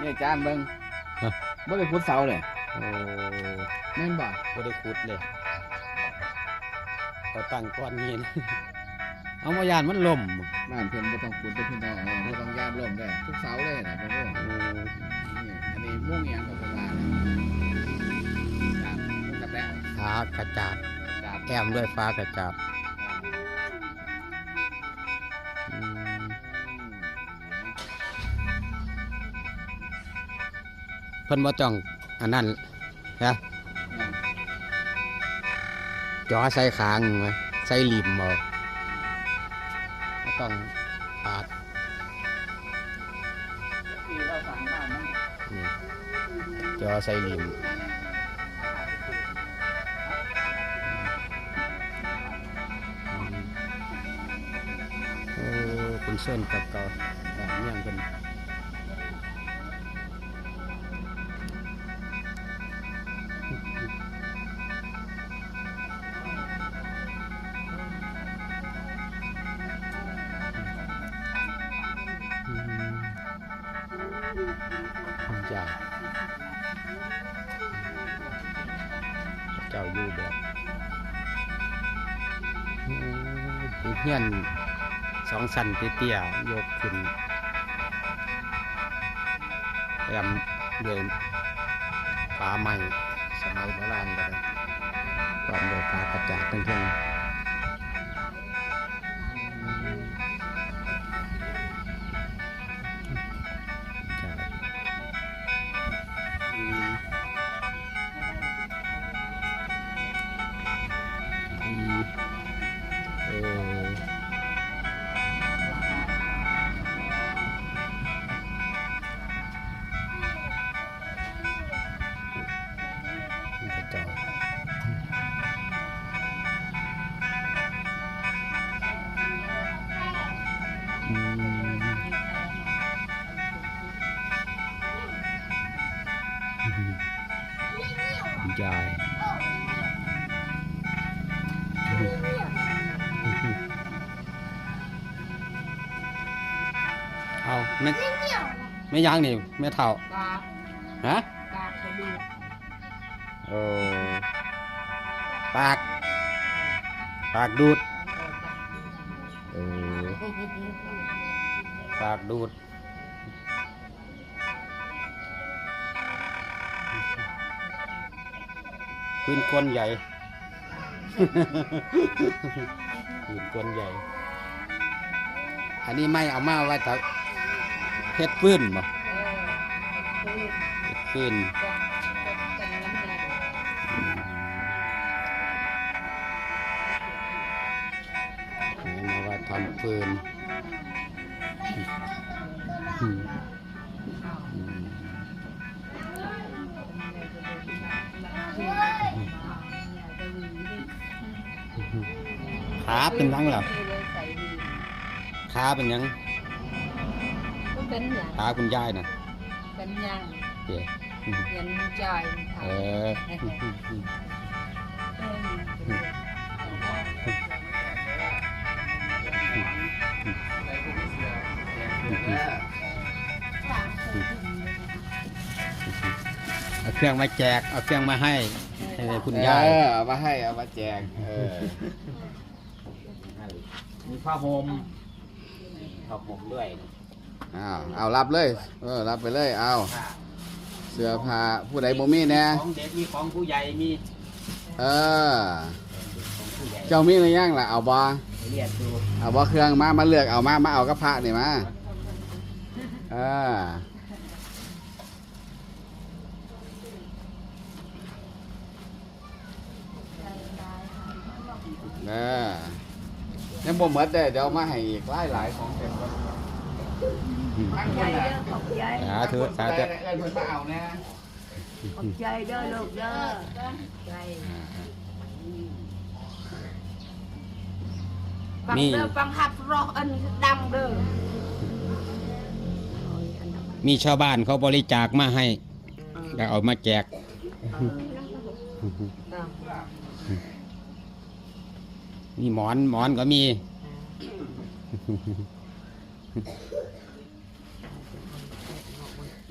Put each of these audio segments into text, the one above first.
นี่อาจารย์เบิ่งฮะบ่ได้ขุดเสาเลยโอ้แม่นบ่บ่ได้ขุดเลยก็ตั้งก้อนนี้นะเอามายานมันล่มบ้านเพิ่นบ่ต้องขุดเด้อพี่น้องเออบ่ต้องย่านล่มได้ทุกเสาเลยนะพ่อพ่อโอ้นี่อันนี้มุ่งอิหยังของเพิ่นว่าเนี่ยครับมุ่งกระแตะฟ้ากระจาดครับแอมด้วยฟ้ากระจาด พิ่นบ่จ้องอันนั้นนะจอใส่คางไว้ใส่ริมบ่บ่ต้องปาดที่เราสั่งบ้านมันนี่จอใส่ริมอืมโอ้คุณเส้นกับเก่าแบบเมี่ยงเป็น คุณจ่าเจ้าอยู่แบบอืมอีเฮียนสองสันเตี้ยๆยกขึ้นแอมด้วยฟ้าใหม่สมัยโบราณเลยพร้อมด้วยฟ้ากระจาดทั้งเทิ ยายเอาไม่ไม่ยังนี่ไม่เท่าปากฮะปากกระดูกโอ้ปาก ปากดูด ปากดูด ปืนกลใหญ่ ปืนกลใหญ่ อันนี้ไม่เอามาไว้แต่เพชรปืนบ่เออคือเพชรปืนจะจะกันน้ำยานี่มาว่าทำปืน ขาเป็นยังเหรอใส่ดีขาเป็นยังก็เป็นอย่างขาคุณยายน่ะเป็นอย่างเจ๊เย็นใจเออเอาเครื่องมาแจก เอาเครื่องมาให้ให้คุณยาย เออเอามาให้เอามาแจกเออ มีผ้าห่มผ้าห่มด้วยอ้าวเอารับเลย เออ รับไปเลย เอาเสื้อผ้าผู้ใดบ่มีแน่ของเด็กมีของผู้ใหญ่มีเออ ของผู้ใหญ่เจ้ามีหรือยังล่ะ เอาบ่เรียกดูเอาบ่เครื่องมา มาเลือกเอามา มาเอากระพระนี่มาเออเออ ยังบ่หมดเด้อเดี๋ยวมาให้อีกหลายหลายๆของเต็มก่อนทั้งคนน่ะขอบใจสาธุสาธุได้ได้เพิ่นมาเอาแน่ขอบใจเด้อลูกเด้อใจฟังเด้อฟังหับรออันดำเด้อมีชาวบ้านเขาบริจาคมาให้แล้วเอามาแจก มีหมอนหมอนก็มี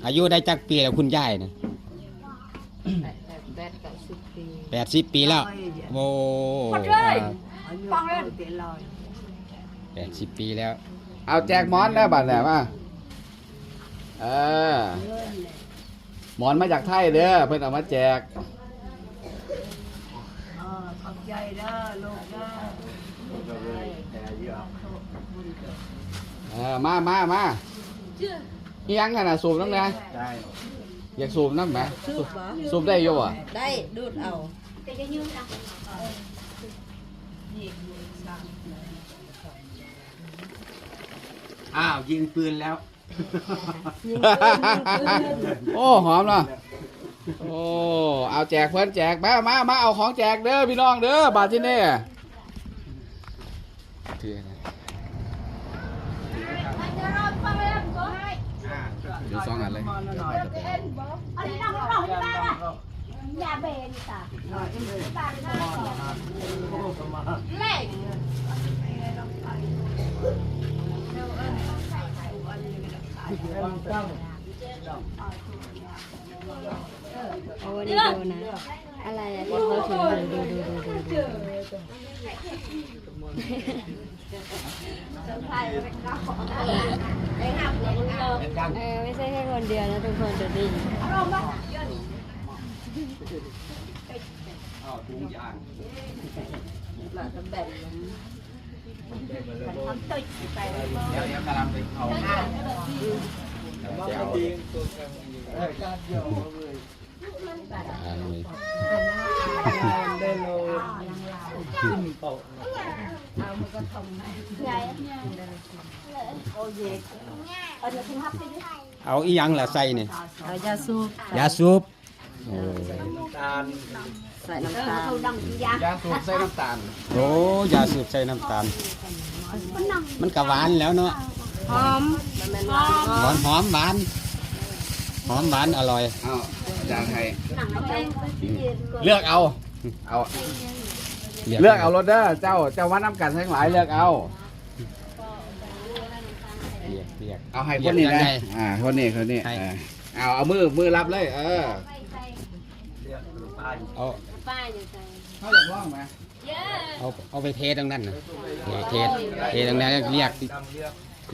อายุได้จักปีแล้วคุณยายนะแปดกับสิบปีแปดสิบปีแล้วโอ้อายุเกินเจ็ดร้อยแปดสิบปีแล้ว เอาแจกหมอนได้บัตรแหนมาเออเงินเลยหมอนมาจากไทยเด้อเพิ่นเอามาแจกเออขอบใจเด้อลูกเด้อ เออมามามาอีหยังขนาดสูบน้ำนะอยากสูบน้ำไหมสูบสูบได้อยู่อะได้ดูดเอาอ้าวยิงปืนแล้ว โอ้หอมเนาะโอ้เอาแจกเพิ่นแจกมามามาเอาของแจกเด้อพี่น้องเด้อบาทที่นี่ถือนะถือ สองอันเลยอย่าเบนจ้ะตาหน้าก่อนเล่งเอาวันนี้ดูนะ อะไรอะที่เขาถือดูดูดูดูดูดู เออไม่ใช่แค่คนเดียวนะทุกคนดูดิเดี๋ยวเดี๋ยวกำลังไปเอาแจกเอาอันนี้ใหญ่เอาอีหยังล่ะใส่นี่เอายาสูบยาสูบโอ้ใส่น้ำตาลยาสูบใส่น้ำตาลโอ้ยาสูบใส่น้ำตาล มันก็หวานแล้วเนาะหอมมันเป็นหอมหอมหอมหวานหอมหวานอร่อยเอาอาจารย์ไทยเลือกเอาเอา เลือกเอารถเด้อเจ้าเจ้าว่าน้ำกันทั้งหลายเลือกเอา เรียกเรียก เอาให้คนนี้เลือกนะยังไงอ่าคนนี้คนนี้ให้เออเอาเอามือมือรับเลย เออเอาป้ายอยู่ใส่เขาอยากร้องไหมเอาเอาไปเทตรงนั้นนะนี่เทเทตรงนั้นเรียก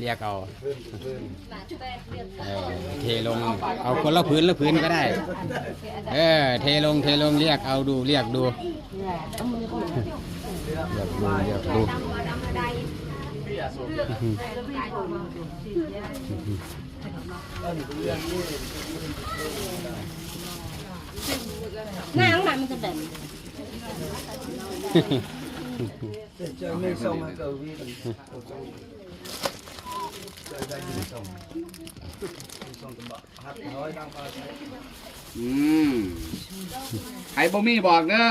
เรียกเอาเออเทลงเอาคนละพื้นละพื้นก็ได้ เออ เทลงเทลงเรียกเอาดูเรียกดูเรียกดูเรียกดูหน้าข้างในมันจะแบบ อืมใครบ่มีบอกเด้อ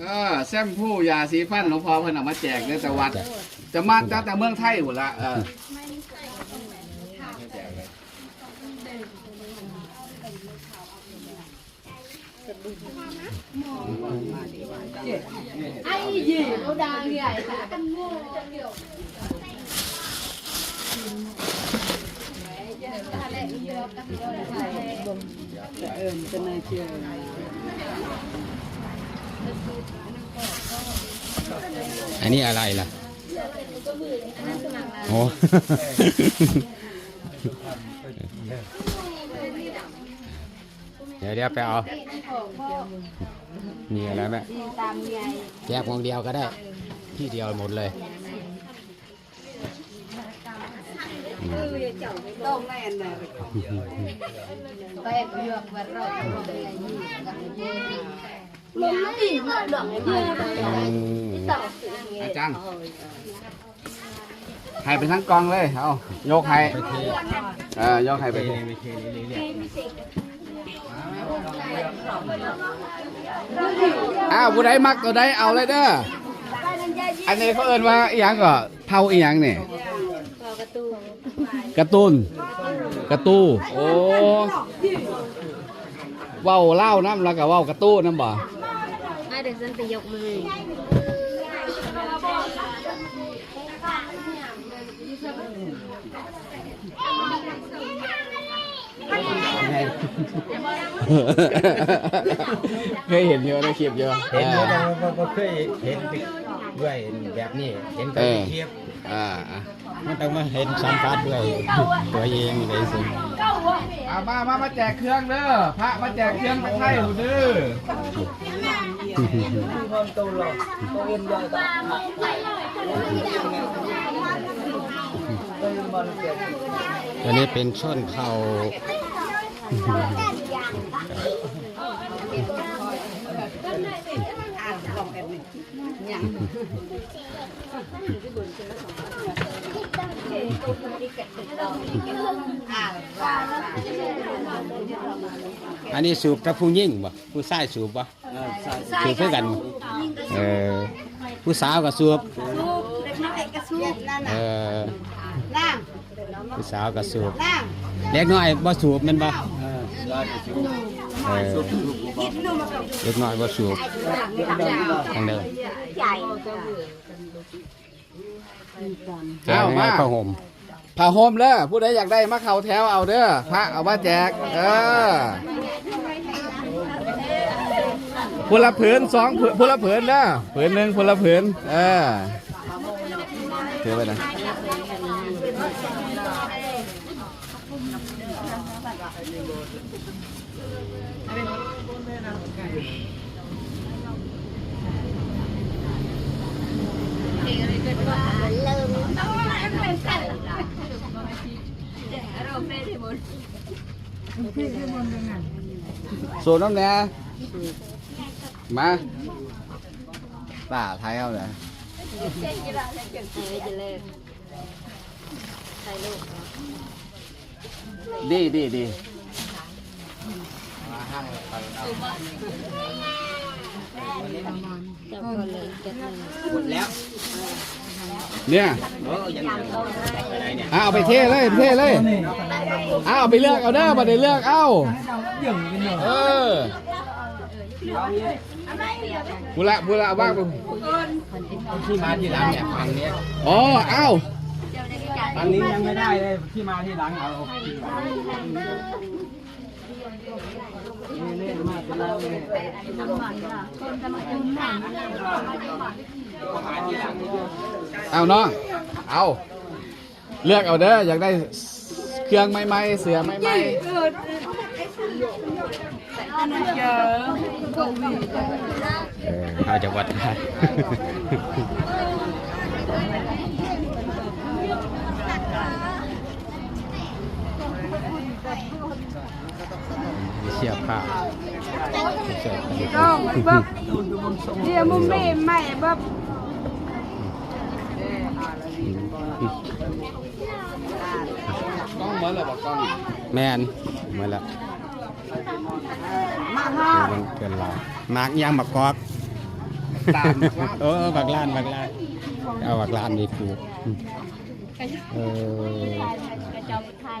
เออแซมผู้ยาสีฟันหลวงพ่อเพิ่นเอามาแจกเด้อแต่วัด จะมาจากแต่เมืองไทยหมดละเออไอ้ยี่เขาดังใหญ่ค่ะกันโง่ เออจะนายเชื่ออันนี้อะไรล่ะโอ้เดี๋ยวเดี๋ยวไปเอา มีอะไรไหมตามใหญ่แยกวงเดียวก็ได้ ที่เดียวหมดเลย อืมต้มแน่นเลยไปก็ยกวัดรอดเลยยี่กับยี่ลงตีหน่อยหลังเลยอืมต่ออาจารย์ให้ไปทั้งกองเลย เอายกให้เออยกให้ไปเอ้าวผู้ใดมักตัวใดเอาเลยเด้อ อันนี้เขาเอิ้นว่าอีหยังก็เผาอีหยังเนี่เอาก ระตูนการะตูนการะตูโอ้เว้าเล่าน้ำแล้วก็เว้าการะตูน้ำบ่อะเดี๋ยวฉันไปยกมือไงเคยเห็นอยู่ในคลิปอยู่เห็นอยู่แต่ว่าบ่เคยเห็นด้วยแบบนี้เห็นแต่ในคลิป อ่าอ่ามันต้องมาเห็นสัมผัสด้วยตัวเองเลยสิเอามามามาแจกเครื่องเด้อพระมาแจกเครื่องมาไทยหูเด้อตัวนี้เป็นช่อนเข่า อันนี้สูบกับผู้ยิ่งบ่ผู้ชายสูบบ่สูบเพื่อกันบ่เออผู้สาวก็สูบเล็กน้อยกระสูบนั่นเอน่ะอล่างผู้สาวก็สูบล่างเล็กน้อยบ่สูบแมันบ่ เออเล็กน้อยบ่สูบทางเดินใหญ่แจกให้ผ้าห่มผ้าห่มเด้อผู้ใดอยากได้มาเข้าแถวเอาเด้อพระเอามาแจก เออผู้ละผืนสองผืนผู้ละผืนเด้อผืนหนึ่งผู้ละผืนเออถือไปนะ สูตรน้ำแหน่ ดีดีดีจับก่อนเลยจะทำหมดแล้วเนี่ยโอ้ยังอะไรเนี่ยเอาไปเทเลยเทเลยเอาเอาไปเลือกเอาเด้อมาได้เลือกเอาเออบุละบุละบ้างที่มาที่หลังเนี่ยฝั่งเนี้ยอ๋อเอา ฝั่งนี้ยังไม่ได้เลยที่มาที่หลังเอาเอาน้องเอา เลือกเอาเด้ออยากได้เครื่องใหม่ๆเสือใหม่เออเอาจากวัดได้ สียผ้าเสียบผ้าต้อบบเดี๋ยวมุมไม่ใหม่บบต้องเหมือนหรอบอกต้องแม่นหมาแล้วมาฮะมันเกินเรามากยางบักกอกเออบักล้านบักล้านเอาบักล้านดีกูเออ กระจอกไทย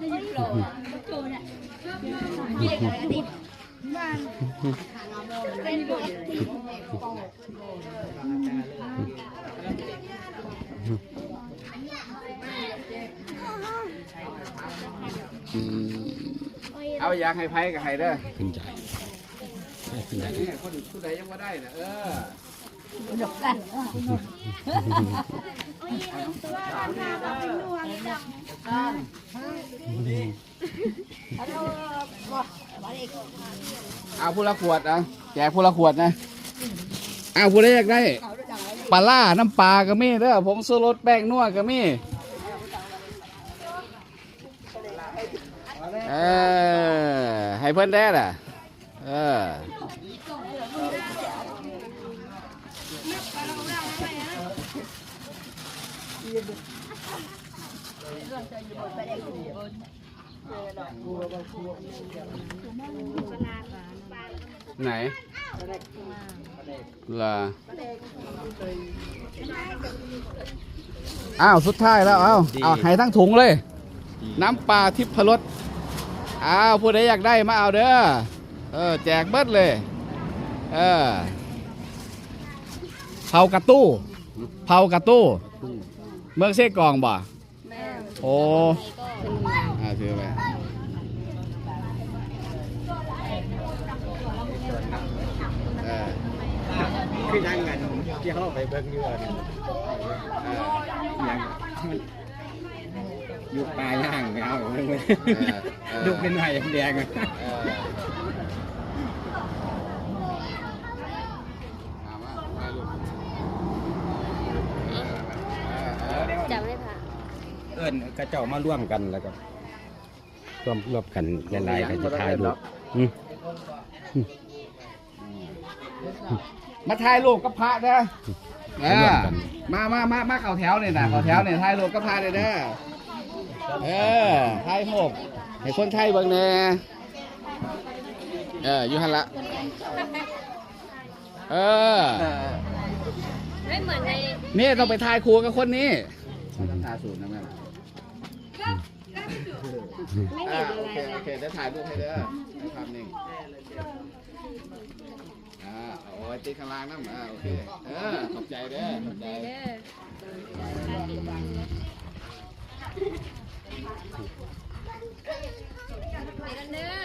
เลยอืมเอาอยากให้ไพ่กับใครเด้อขึ้นใจให้ขึ้นใจนี่คนผู้ใดยังว่าได้นะเออ เอาผู้ละขวดนะแจกผู้ละขวดนะเอาผู้ใดอยกได้ปลาล่าน้ำปลาก็มีเด้อผงสูรสแป้งนัวก็มีเออให้เพิ่อนได้ล่ะเออ ไหนล่ะอ้าว สุดท้ายแล้ว เอาเอาให้ทั้งถุงเลย น้ำปลาทิพรสอ้าว ผู้ใดอยากได้มาเอาเด้อ เออ แจกเบิดเลย เออ เผากระตู้ เผากระตู้ เมื่อเสกกองบ่แม่โอ้อ่าถือไปเออคือนั่งกันที่เขาไปเบิ้งอยอะเอออย่างอยู่ปลายย่างเอาเเลยดุเป็นไผ่แดงเออ นกระเจ้ามาร่วมกันแล้วก็ร่วมรวมกันหลายๆกันจะถ่ายรูปอืมมาถ่ายรูปกับพระเด้อเอร่วอมกันมามามามาเข่าแถวเนี่ยนะเข่าแถวเนี่ยถ่ายรูปกับพระเลยเด้อเออถ่ายรูปให้คนไทยเบิ่งแน่เอออยู่หันละเออไม่เหมือนในนี่ต้องไปถ่ายครูกับคนนี้ต้องถ่ายสูตรนะแม่ ไม่เโอเคโอเคเดี๋ถ่ายรูปให้เด้อภาพนึ่งอ่าโอ้ยตีข้างล่างนั่งอ่าโอเคเออขอบใจเด้อขอบใจเด้อไปกันเด้อ